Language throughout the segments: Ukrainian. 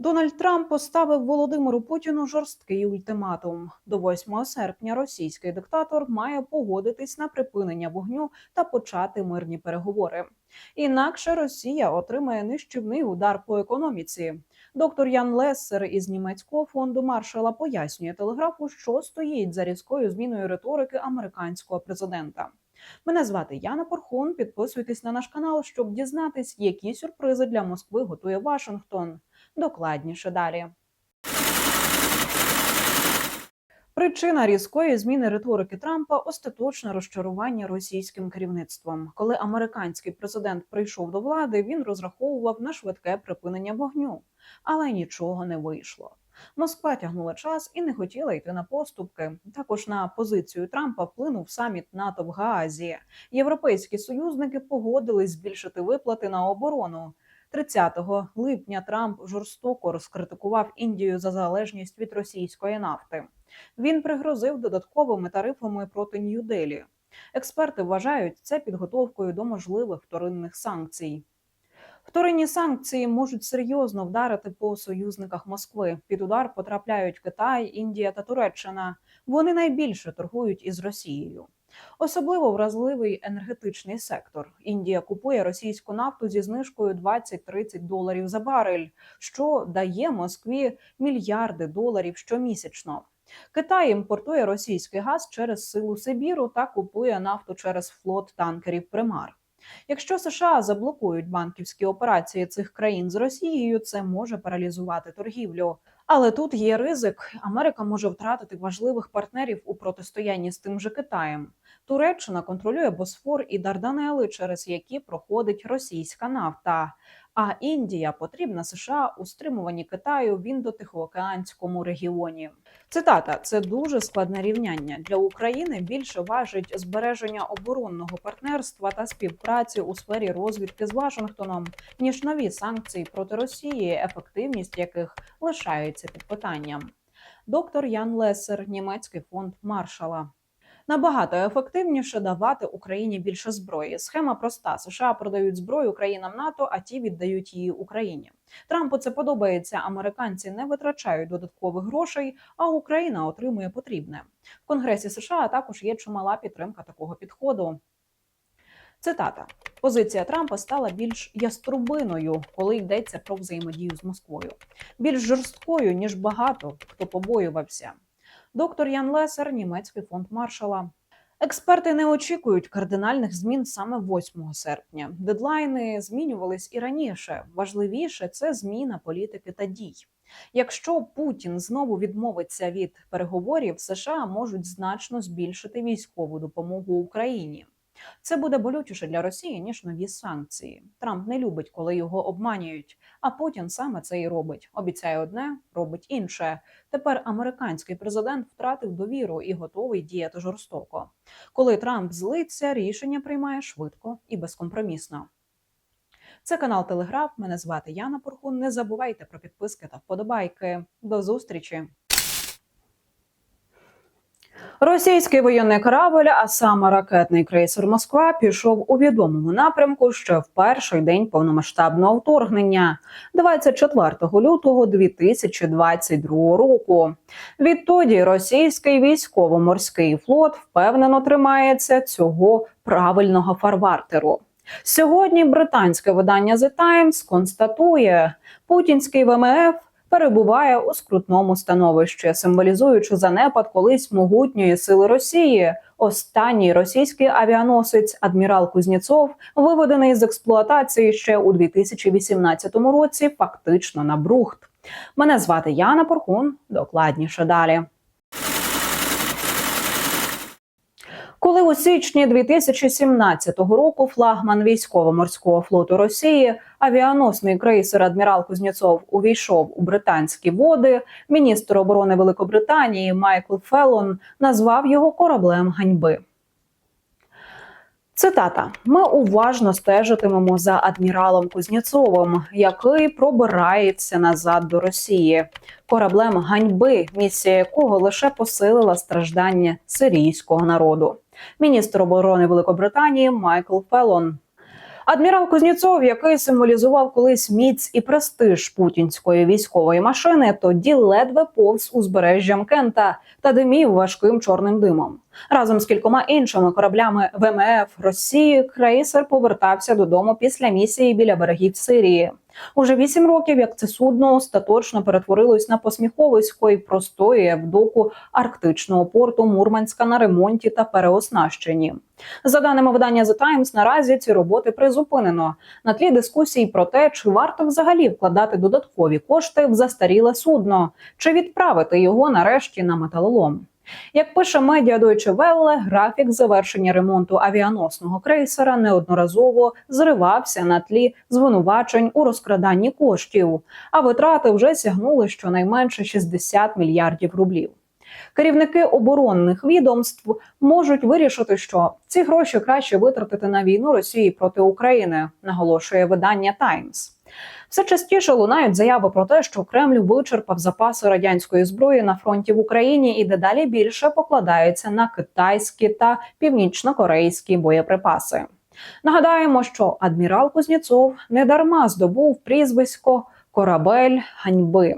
Дональд Трамп поставив Володимиру Путіну жорсткий ультиматум. До 8 серпня російський диктатор має погодитись на припинення вогню та почати мирні переговори. Інакше Росія отримає нищівний удар по економіці. Доктор Ян Лессер із німецького фонду Маршала пояснює телеграфу, що стоїть за різкою зміною риторики американського президента. Мене звати Яна Порхун. Підписуйтесь на наш канал, щоб дізнатись, які сюрпризи для Москви готує Вашингтон. Докладніше далі. Причина різкої зміни риторики Трампа остаточне розчарування російським керівництвом. Коли американський президент прийшов до влади, він розраховував на швидке припинення вогню, але нічого не вийшло. Москва тягнула час і не хотіла йти на поступки. Також на позицію Трампа вплинув саміт НАТО в Гаазі. Європейські союзники погодились збільшити виплати на оборону. 30 липня Трамп жорстоко розкритикував Індію за залежність від російської нафти. Він пригрозив додатковими тарифами проти Нью-Делі. Експерти вважають це підготовкою до можливих вторинних санкцій. Вторинні санкції можуть серйозно вдарити по союзниках Москви. Під удар потрапляють Китай, Індія та Туреччина. Вони найбільше торгують із Росією. Особливо вразливий енергетичний сектор. Індія купує російську нафту зі знижкою 20-30 доларів за барель, що дає Москві мільярди доларів щомісячно. Китай імпортує російський газ через силу Сибіру та купує нафту через флот танкерів Примар. Якщо США заблокують банківські операції цих країн з Росією, це може паралізувати торгівлю. Але тут є ризик. Америка може втратити важливих партнерів у протистоянні з тим же Китаєм. Туреччина контролює Босфор і Дарданели, через які проходить російська нафта. А Індія потрібна США у стримуванні Китаю в індотихоокеанському регіоні. Цитата: це дуже складне рівняння для України. Більше важить збереження оборонного партнерства та співпраці у сфері розвідки з Вашингтоном, ніж нові санкції проти Росії, ефективність яких лишається під питанням. Доктор Ян Лесер, німецький фонд Маршала. Набагато ефективніше давати Україні більше зброї. Схема проста: США продають зброю країнам НАТО, а ті віддають її Україні. Трампу це подобається. Американці не витрачають додаткових грошей, а Україна отримує потрібне. В Конгресі США також є чимала підтримка такого підходу. Цитата: позиція Трампа стала більш яструбиною, коли йдеться про взаємодію з Москвою, більш жорсткою ніж багато хто побоювався. Доктор Ян Лесер, німецький фонд Маршала. Експерти не очікують кардинальних змін саме 8 серпня. Дедлайни змінювались і раніше. Важливіше це зміна політики та дій. Якщо Путін знову відмовиться від переговорів, США можуть значно збільшити військову допомогу Україні. Це буде болючіше для Росії ніж нові санкції. Трамп не любить, коли його обманюють. А Путін саме це і робить. Обіцяє одне, робить інше. Тепер американський президент втратив довіру і готовий діяти жорстоко. Коли Трамп злиться, рішення приймає швидко і безкомпромісно. Це канал Телеграф. Мене звати Яна Порхун. Не забувайте про підписки та вподобайки. До зустрічі. Російський воєнний корабль, а саме ракетний крейсер Москва, пішов у відомому напрямку ще в перший день повномасштабного вторгнення, 24 лютого 2022 року. Відтоді російський військово-морський флот впевнено тримається цього правильного фарвартеру. Сьогодні британське видання The Times констатує, путінський ВМФ перебуває у скрутному становищі, символізуючи занепад колись могутньої сили Росії. Останній російський авіаносець адмірал Кузнєцов, виведений з експлуатації ще у 2018 році, фактично на брухт. Мене звати Яна Порхун. Докладніше далі. Коли у січні 2017 року флагман військово-морського флоту Росії, авіаносний крейсер Адмірал Кузнєцов увійшов у британські води, міністр оборони Великобританії Майкл Феллон назвав його кораблем ганьби. Цитата: ми уважно стежитимемо за адміралом Кузнєцовим, який пробирається назад до Росії, кораблем ганьби, місія якого лише посилила страждання сирійського народу. Міністр оборони Великобританії Майкл Феллон. Адмірал Кузнєцов, який символізував колись міць і престиж путінської військової машини, тоді ледве повз узбережжям Кента та димів важким чорним димом. Разом з кількома іншими кораблями ВМФ Росії крейсер повертався додому після місії біля берегів Сирії. Уже вісім років, як це судно остаточно перетворилось на посміховисько і простоює в доку арктичного порту Мурманська на ремонті та переоснащенні. За даними видання The Times, наразі ці роботи призупинено на тлі дискусій про те, чи варто взагалі вкладати додаткові кошти в застаріле судно, чи відправити його нарешті на металолом. Як пише медіа Deutsche Welle, графік завершення ремонту авіаносного крейсера неодноразово зривався на тлі звинувачень у розкраданні коштів, а витрати вже сягнули щонайменше 60 мільярдів рублів. Керівники оборонних відомств можуть вирішити, що ці гроші краще витратити на війну Росії проти України, наголошує видання Times. Все частіше лунають заяви про те, що Кремль вичерпав запаси радянської зброї на фронті в Україні і дедалі більше покладаються на китайські та північно-корейські боєприпаси. Нагадаємо, що адмірал Кузнєцов недарма здобув прізвисько Корабель ганьби.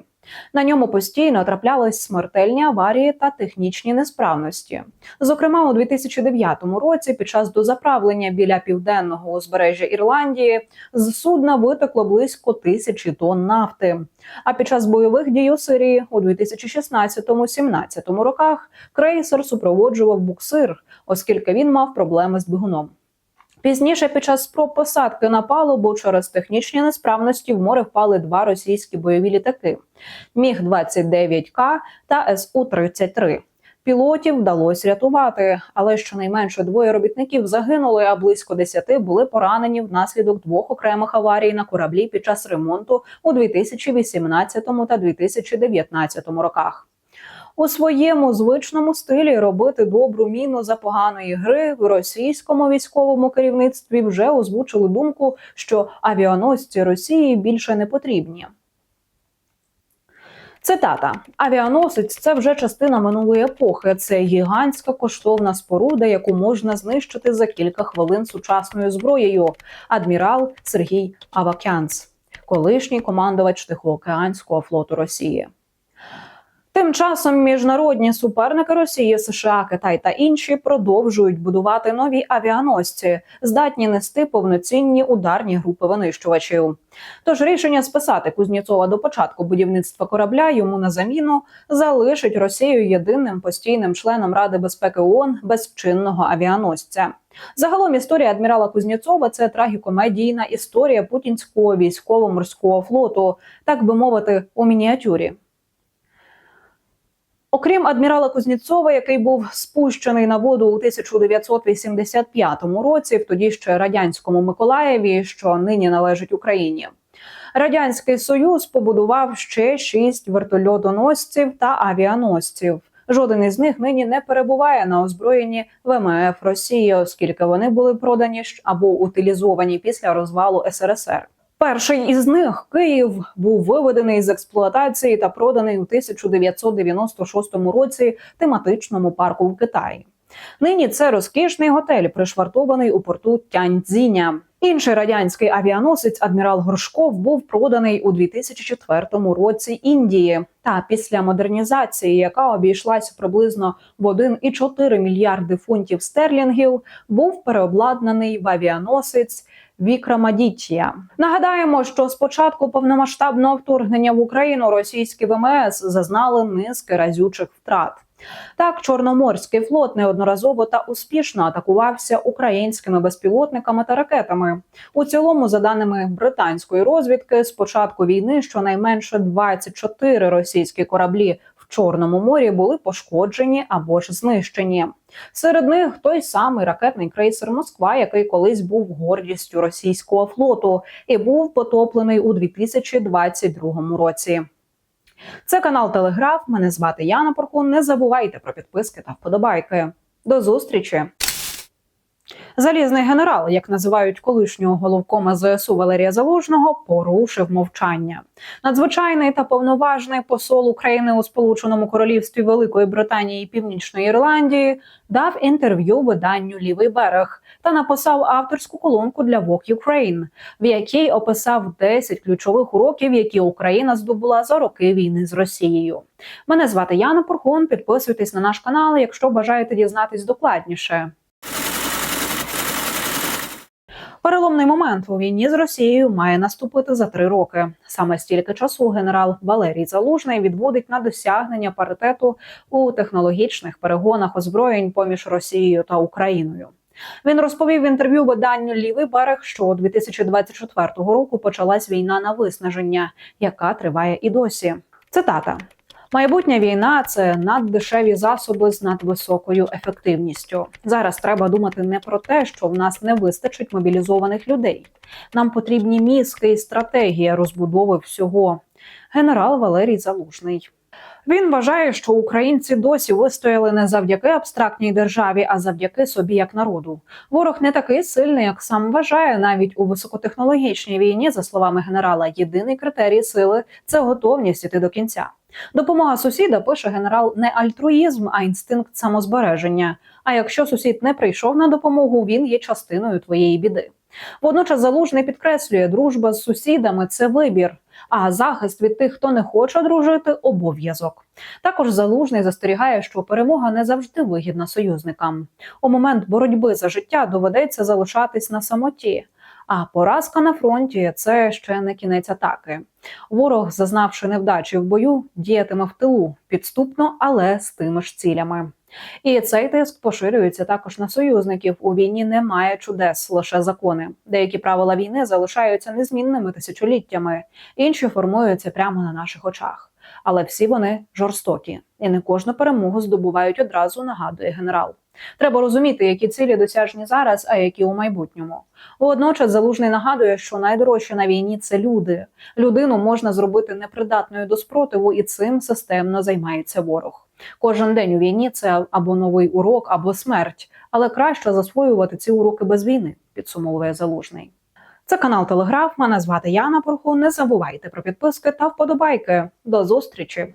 На ньому постійно траплялись смертельні аварії та технічні несправності. Зокрема, у 2009 році, під час дозаправлення біля південного узбережжя Ірландії, з судна витекло близько тисячі тонн нафти. А під час бойових дій у Сирії у 2016-17 роках крейсер супроводжував буксир, оскільки він мав проблеми з двигуном. Пізніше, під час спроб посадки на палубу через технічні несправності в море впали два російські бойові літаки: Міг 29 К та Су 33 Пілотів вдалося рятувати, але щонайменше двоє робітників загинули, а близько десяти були поранені внаслідок двох окремих аварій на кораблі під час ремонту у 2018 та 2019 роках. У своєму звичному стилі робити добру міну за поганої гри в російському військовому керівництві вже озвучили думку, що авіаносці Росії більше не потрібні. Цитата: авіаносець це вже частина минулої епохи. Це гігантська коштовна споруда, яку можна знищити за кілька хвилин сучасною зброєю. Адмірал Сергій Авакянц, колишній командувач Тихоокеанського флоту Росії. Тим часом міжнародні суперники Росії, США, Китай та інші продовжують будувати нові авіаносці, здатні нести повноцінні ударні групи винищувачів. Тож рішення списати Кузнєцова до початку будівництва корабля йому на заміну залишить Росію єдиним постійним членом Ради безпеки ООН без чинного авіаносця. Загалом історія адмірала Кузнєцова це трагікомедійна історія путінського військово-морського флоту, так би мовити, у мініатюрі. Окрім адмірала Кузнєцова, який був спущений на воду у 1985 році, в тоді ще радянському Миколаєві, що нині належить Україні. Радянський Союз побудував ще шість вертольотоносців та авіаносців. Жоден із них нині не перебуває на озброєнні ВМФ Росії, оскільки вони були продані або утилізовані після розвалу СРСР. Перший із них Київ був виведений з експлуатації та проданий у 1996 році тематичному парку в Китаї. Нині це розкішний готель, пришвартований у порту Тяньцзіня. Інший радянський авіаносець адмірал Горшков був проданий у 2004 році Індії. Та після модернізації, яка обійшлася приблизно в 1,4 мільярди фунтів стерлінгів, був переобладнаний в авіаносець Вікрамадічія. Нагадаємо, що з початку повномасштабного вторгнення в Україну російські ВМС зазнали низки разючих втрат. Так, Чорноморський флот неодноразово та успішно атакувався українськими безпілотниками та ракетами. У цілому, за даними британської розвідки, з початку війни щонайменше 24 російські кораблі в Чорному морі були пошкоджені або ж знищені. Серед них той самий ракетний крейсер Москва, який колись був гордістю російського флоту, і був потоплений у 2022 році. Це канал Телеграф. Мене звати Яна Поркун. Не забувайте про підписки та вподобайки. До зустрічі! Залізний генерал, як називають колишнього головкома ЗСУ Валерія Залужного, порушив мовчання. Надзвичайний та повноважний посол України у Сполученому Королівстві Великої Британії і Північної Ірландії дав інтерв'ю виданню Лівий берег та написав авторську колонку для Vogue Ukraine, в якій описав 10 ключових уроків, які Україна здобула за роки війни з Росією. Мене звати Яна Пурхун. Підписуйтесь на наш канал, якщо бажаєте дізнатись докладніше. Переломний момент у війні з Росією має наступити за три роки. Саме стільки часу генерал Валерій Залужний відводить на досягнення паритету у технологічних перегонах озброєнь поміж Росією та Україною. Він розповів в інтерв'ю виданню Лівий берег, що 2024 року почалась війна на виснаження, яка триває і досі. Цитата. Майбутня війна це наддешеві засоби з надвисокою ефективністю. Зараз треба думати не про те, що в нас не вистачить мобілізованих людей. Нам потрібні мізки і стратегія розбудови всього. Генерал Валерій Залужний. Він вважає, що українці досі вистояли не завдяки абстрактній державі, а завдяки собі як народу. Ворог не такий сильний, як сам вважає, навіть у високотехнологічній війні, за словами генерала, єдиний критерій сили це готовність іти до кінця. Допомога сусіда пише генерал не альтруїзм, а інстинкт самозбереження. А якщо сусід не прийшов на допомогу, він є частиною твоєї біди. Водночас залужний підкреслює, дружба з сусідами це вибір, а захист від тих, хто не хоче дружити, обов'язок. Також залужний застерігає, що перемога не завжди вигідна союзникам. У момент боротьби за життя доведеться залишатись на самоті. А поразка на фронті це ще не кінець атаки. Ворог, зазнавши невдачі в бою, діятиме в тилу підступно, але з тими ж цілями. І цей тиск поширюється також на союзників. У війні немає чудес, лише закони. Деякі правила війни залишаються незмінними тисячоліттями, інші формуються прямо на наших очах. Але всі вони жорстокі, і не кожну перемогу здобувають одразу. Нагадує генерал. Треба розуміти, які цілі досяжні зараз, а які у майбутньому. Водночас залужний нагадує, що найдорожче на війні це люди. Людину можна зробити непридатною до спротиву, і цим системно займається ворог. Кожен день у війні це або новий урок, або смерть, але краще засвоювати ці уроки без війни, підсумовує залужний. Це канал Телеграф. Мене звати Яна Порху. Не забувайте про підписки та вподобайки. До зустрічі!